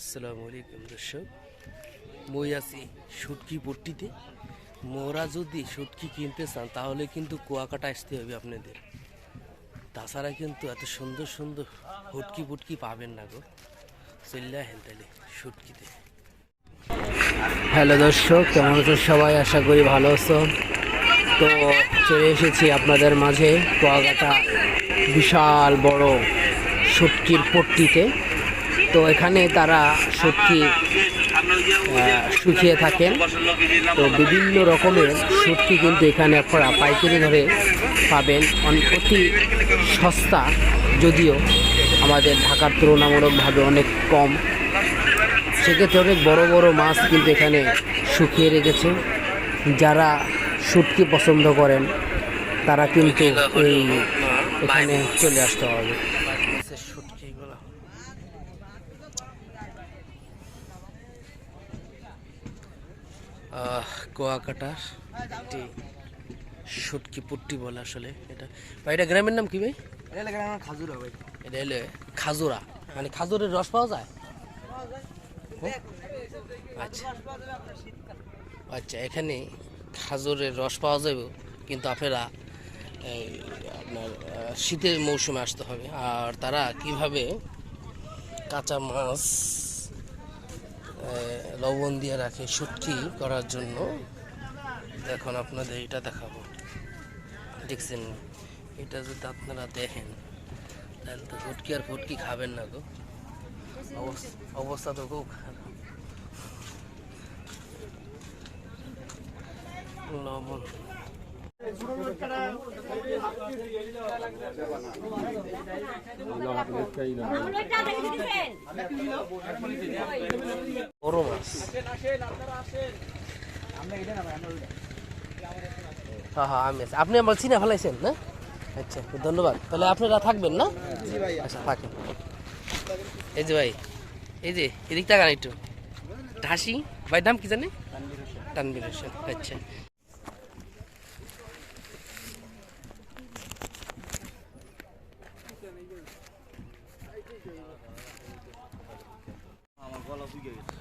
আসসালামু আলাইকুম দর্শক। মই আছি শুটকি পট্টিতে। মোরা যদি শুটকি কিনতে চান, তাহলে কিন্তু কুয়াকাটা আসতে হবে আপনাদের। তাছাড়া কিন্তু এত সুন্দর সুন্দর হুটকি পুটকি পাবেন না গো। চল্লা হেন তাহলে শুটকিতে হ্যালো দর্শক, কেমন আছো সবাই? আশা করি ভালো আছো তো চলে এসেছি আপনাদের মাঝে কুয়াকাটা বিশাল বড় শুটকির পট্টিতে। তো এখানে তারা সত্যি শুকিয়ে থাকেন। তো বিভিন্ন রকমের শুটকি কিন্তু এখানে আপনারা পাইকারি ধরে পাবেন। অতি সস্তা, যদিও আমাদের ঢাকার তুলনামূলকভাবে অনেক কম। সেক্ষেত্রে অনেক বড় বড় মাছ কিন্তু এখানে শুকিয়ে রেখেছে। যারা শুটকি পছন্দ করেন, তারা কিন্তু এই এখানে চলে আসতে হবে। শুটকিগুলো কুয়াকাটার একটি শুটকি পুট্টি বলে আসলে এটা। ভাই এটা গ্রামের নাম কি ভাই? খাজুরা ভাই। এটা হলে খাজুরা। মানে খাজুরের রস পাওয়া যায়? আচ্ছা। আচ্ছা এখানে খাজুরের রস পাওয়া যাবে কিন্তু আপনারা এই, আপনার শীতের মৌসুমে আসতে হবে। আর তারা কীভাবে কাঁচা মাছ লবণ দিয়ে রাখে শুটকি করার জন্য। এখন আপনাদের এটা দেখাবো। দেখছেন, এটা যদি আপনারা দেখেন, তাহলে তো ফুটকি আর ফুটকি খাবেন না গো। অবস- অবস্থা তো খুব খারাপ। লবণ। আপনি বলছি না ফেলাইছেন, না? আচ্ছা ধন্যবাদ। তাহলে আপনারা থাকবেন, না? আচ্ছা থাকেন। এই যে ভাই, এই যে, এদিক টাকা একটু। ঢাসি ভাই দাম কি জানে? তানবির হোসেন। আচ্ছা। gelir.